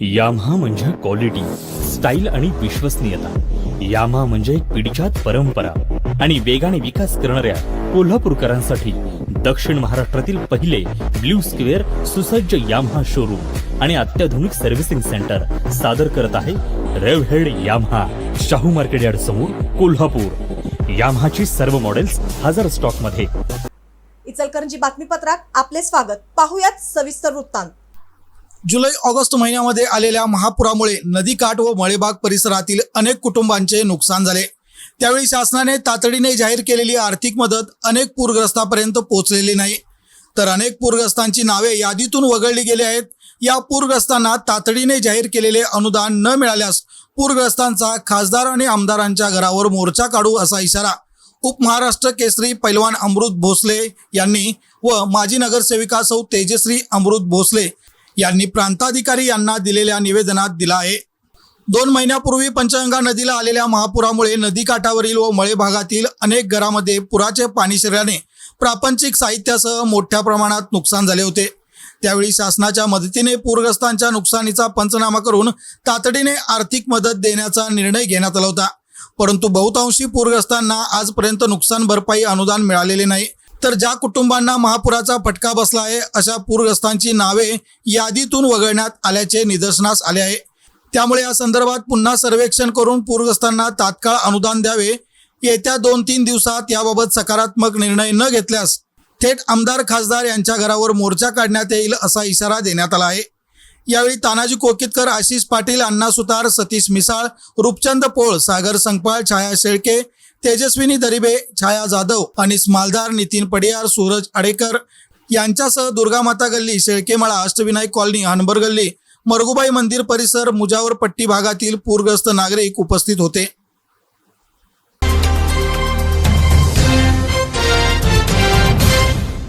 याम्हा म्हणजे quality style आणि विश्वसनीयता. याम्हा म्हणजे एक पिढीजात परंपरा आणि वेगाने विकास करणाऱ्या कोल्हापूरकरांसाठी दक्षिण महाराष्ट्रातील पहिले ब्ल्यू स्क्वेअर सुसज्ज याम्हा शोरूम आणि अत्याधुनिक सर्व्हिसिंग सेंटर सादर करत आहे रेवहेड याम्हा शाहू मार्केट यार्ड समोर कोल्हापूर. याम्हाची सर्व मॉडेल्स हजार स्टॉकमध्ये. इचलकरंजी बातमीपत्रात आपले स्वागत. पाहुयात सविस्तर वृत्तांत. जुलै ऑगस्ट महिन्यामध्ये आलेल्या महापुरामुळे नदीकाठ व मळेबाग परिसरातील अनेक कुटुंबांचे नुकसान झाले. त्यावेळी शासनाने तातडीने जाहीर केलेली आर्थिक मदत अनेक पूरग्रस्तापर्यंत पोहोचलेली नाही. तर अनेक पूरग्रस्तांची नावे यादीतून वगळली गेली आहेत. या पूरग्रस्तांना तातडीने जाहीर केलेले अनुदान न मिळाल्यास पूरग्रस्तांचा खासदार आणि आमदारांच्या घरावर मोर्चा काढू असा इशारा उपमहाराष्ट्र केसरी पैलवान अमृत भोसले यांनी व माजी नगरसेविका सौ तेजश्री अमृत भोसले यांनी प्रांताधिकारी यांना दिलेल्या निवेदनात दिला आहे. दोन महिन्यापूर्वी पंचगंगा नदीला आलेल्या महापुरामुळे नदीकाठावरील व मळे भागातील अनेक घरामध्ये पुराचे पाणी शिरल्याने प्रापंचिक साहित्यासह मोठ्या प्रमाणात नुकसान झाले होते. त्यावेळी शासनाच्या मदतीने पूरग्रस्तांच्या नुकसानीचा पंचनामा करून तातडीने आर्थिक मदत देण्याचा निर्णय घेण्यात आला होता. परंतु बहुतांशी पूरग्रस्तांना आजपर्यंत नुकसान भरपाई अनुदान मिळालेले नाही. तर ज्या कुटुंबांना महापुराचा फटका बसला आहे अशा पूरग्रस्तांची नावे यादीतून वगळण्यात आल्याचे निदर्शनास आले आहे. त्यामुळे या संदर्भात पुन्हा सर्वेक्षण करून पूरग्रस्तांना तात्काळ अनुदान द्यावे. येत्या दोन तीन दिवसात याबाबत सकारात्मक निर्णय न घेतल्यास थेट आमदार खासदार यांच्या घरावर मोर्चा काढण्यात येईल असा इशारा देण्यात आला आहे. यावेळी तानाजी कोकितकर आशिष पाटील अण्णा सुतार सतीश मिसाळ रूपचंद पोळ सागर संकपाळ छाया शेळके तेजस्विनी दरिबे छाया जाधव आणि मालदार नितीन पडियार सूरज आडेकर यांच्यासह दुर्गामाता गल्ली शेळकेमाळा अष्टविनायक कॉलनी हनबर गल्ली मरगुबाई मंदिर परिसर मुजावर पट्टी भागातील पूरग्रस्त नागरिक उपस्थित होते.